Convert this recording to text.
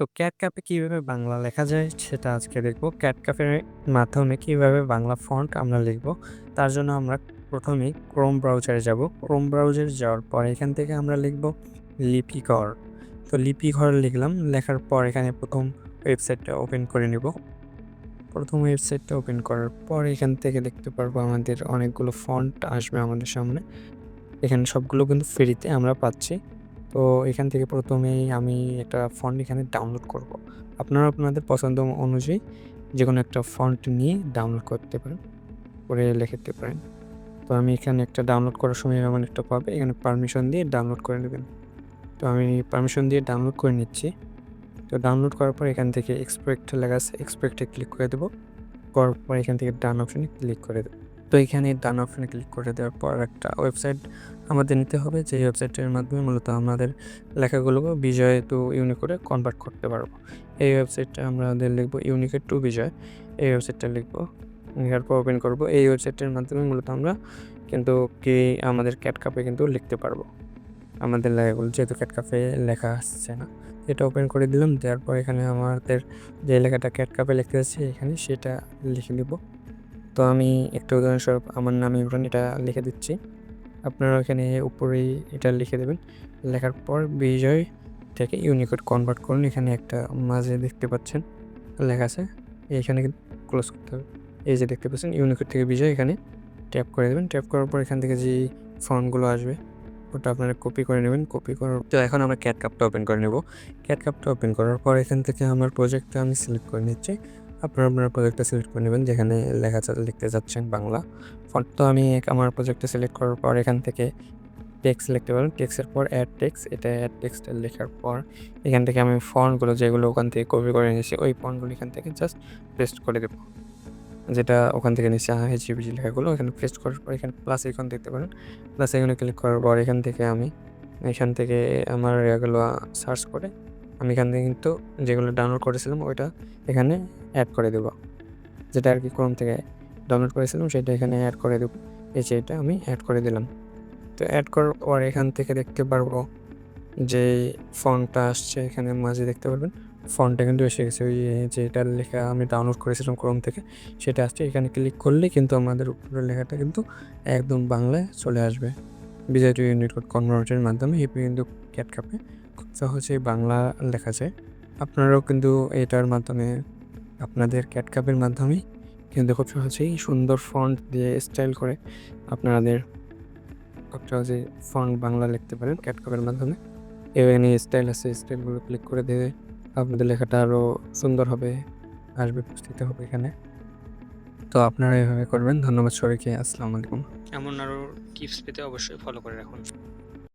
তো ক্যাট ক্যাপে কীভাবে বাংলা লেখা যায় সেটা আজকে দেখব। ক্যাট ক্যাপের মাধ্যমে কীভাবে বাংলা ফন্ট আমরা লিখব, তার জন্য আমরা প্রথমেই ক্রোম ব্রাউজারে যাব। ক্রোম ব্রাউজারে যাওয়ার পর এখান থেকে আমরা লিখব লিপিঘর তো লিপিঘর লিখলাম, লেখার পর এখানে প্রথম ওয়েবসাইটটা ওপেন করে নেব। প্রথম ওয়েবসাইটটা ওপেন করার পর এখান থেকে দেখতে পারব আমাদের অনেকগুলো ফন্ট আসবে আমাদের সামনে। এখানে সবগুলো কিন্তু ফ্রিতে আমরা পাচ্ছি। তো এখান থেকে প্রথমেই আমি একটা ফন্ট এখানে ডাউনলোড করব। আপনারা আপনাদের পছন্দ অনুযায়ী যে কোনো একটা ফন্ট নিয়ে ডাউনলোড করতে পারেন, করে লিখতে পারেন। তো আমি এখানে একটা ডাউনলোড করার সময় এমন একটা পাবে, এখানে পারমিশন দিয়ে ডাউনলোড করে নেবেন। তো আমি পারমিশন দিয়ে ডাউনলোড করে নিচ্ছি। তো ডাউনলোড করার পর এখান থেকে এক্সপেক্ট লেখা আছে এক্সপেক্টে ক্লিক করে দেবো। করার পর এখান থেকে ডান অপশনে ক্লিক করে দেবো। তো এখানে ডান অপশনে ক্লিক করে দেওয়ার পর একটা ওয়েবসাইট আমাদের নিতে হবে যে ওয়েবসাইটের মাধ্যমে মূলত আমাদের লেখাগুলোকে বিজয় টু ইউনিকোডে কনভার্ট করতে পারব। এই ওয়েবসাইটটা আমাদের লিখব ইউনিকেট টু বিজয়। এই ওয়েবসাইটটা লিখব লেখার পর ওপেন করব। এই ওয়েবসাইটের মাধ্যমে মূলত আমরা কিন্তু কি আমাদের ক্যাট কাপে কিন্তু লিখতে পারব। আমাদের লেখাগুলো যেহেতু ক্যাট কাপে লেখা আসছে না। এটা ওপেন করে দিলাম, দেওয়ার পর এখানে আমাদের যে লেখাটা ক্যাট কাপে লিখতে যাচ্ছে, এখানে সেটা লিখে দেবো তো আমি একটা উদাহরণস্বরূপ আমার নামে ইমরান এটা লিখে দিচ্ছি। আপনারা এখানে উপরেই এটা লিখে দেবেন। লেখার পর বিজয় থেকে ইউনিকোড কনভার্ট করুন। এখানে একটা মাঝে দেখতে পাচ্ছেন, লেখা আছে। এখানে ক্লোজ করতে হবে। এই যে দেখতে পাচ্ছেন ইউনিকোড থেকে বিজয় এখানে ট্যাপ করে দেবেন। ট্যাপ করার পর এখান থেকে যে ফর্মগুলো আসবে, ওটা আপনারা কপি করে নেবেন। কপি করার তো এখন আমরা ক্যাট কাপটা ওপেন করে নেব। ক্যাট কাপটা ওপেন করার পর এখান থেকে আমার প্রজেক্টটা আমি সিলেক্ট করে নিচ্ছি। আপনারা আপনার প্রজেক্টটা সিলেক্ট করে নেবেন, যেখানে লেখা লিখতে যাচ্ছেন বাংলা। ফন্ট তো আমি আমার প্রজেক্টটা সিলেক্ট করার পর এখান থেকে টেক্সট লিখতে পারেন টেক্সের পর অ্যাড টেক্স এটা অ্যাড টেক্সটা লেখার পর এখান থেকে আমি ফন্টগুলো যেগুলো ওখান থেকে কপি করে নিয়েছি, ওই ফন্টগুলো এখান থেকে জাস্ট পেস্ট করে দেবো। যেটা ওখান থেকে নিচে এইচজিবিজি লেখাগুলো এখানে পেস্ট করার পর এখানে প্লাস এখন দেখতে পারেন। প্লাস এখানে ক্লিক করার পর এখান থেকে আমি এখান থেকে আমার এগুলো সার্চ করে, আমি এখান থেকে কিন্তু যেগুলো ডাউনলোড করেছিলাম, ওইটা এখানে অ্যাড করে দেবো। যেটা আর কি ক্রোম থেকে ডাউনলোড করেছিলাম, সেটা এখানে অ্যাড করে দেবো। এই যে এটা আমি অ্যাড করে দিলাম। তো অ্যাড করার পর এখান থেকে দেখতে পারব যে ফন্টটা আসছে এখানে মাঝে, দেখতে পারবেন? ফন্টটা কিন্তু এসে গেছে। ওই যেটার লেখা আমি ডাউনলোড করেছিলাম ক্রোম থেকে, সেটা আসছে। এখানে ক্লিক করলে কিন্তু আমাদের উপরের লেখাটা কিন্তু একদম বাংলায় চলে আসবে। বিজয় টু ইউনিট কোড কনভার্টের মাধ্যমে এপি কিন্তু ক্যাট কাপে খুব সহজেই বাংলা লেখা যায়। আপনারাও কিন্তু এটার মাধ্যমে আপনাদের ক্যাট কাপের মাধ্যমেই কিন্তু খুব সহজেই সুন্দর ফন্ট দিয়ে স্টাইল করে আপনাদের খুব সহজেই ফন্ট বাংলা লিখতে পারেন ক্যাট কাপের মাধ্যমে। এখানে স্টাইল আছে স্টাইলগুলো ক্লিক করে দিয়ে আপনাদের লেখাটা আরও সুন্দর হবে, আসবে, উপস্থিত হবে এখানে। তো আপনারা এভাবে করবেন। ধন্যবাদ সবাইকে। আসসালামু আলাইকুম। এমন আরও টিপস পেতে অবশ্যই ফলো করে রাখুন।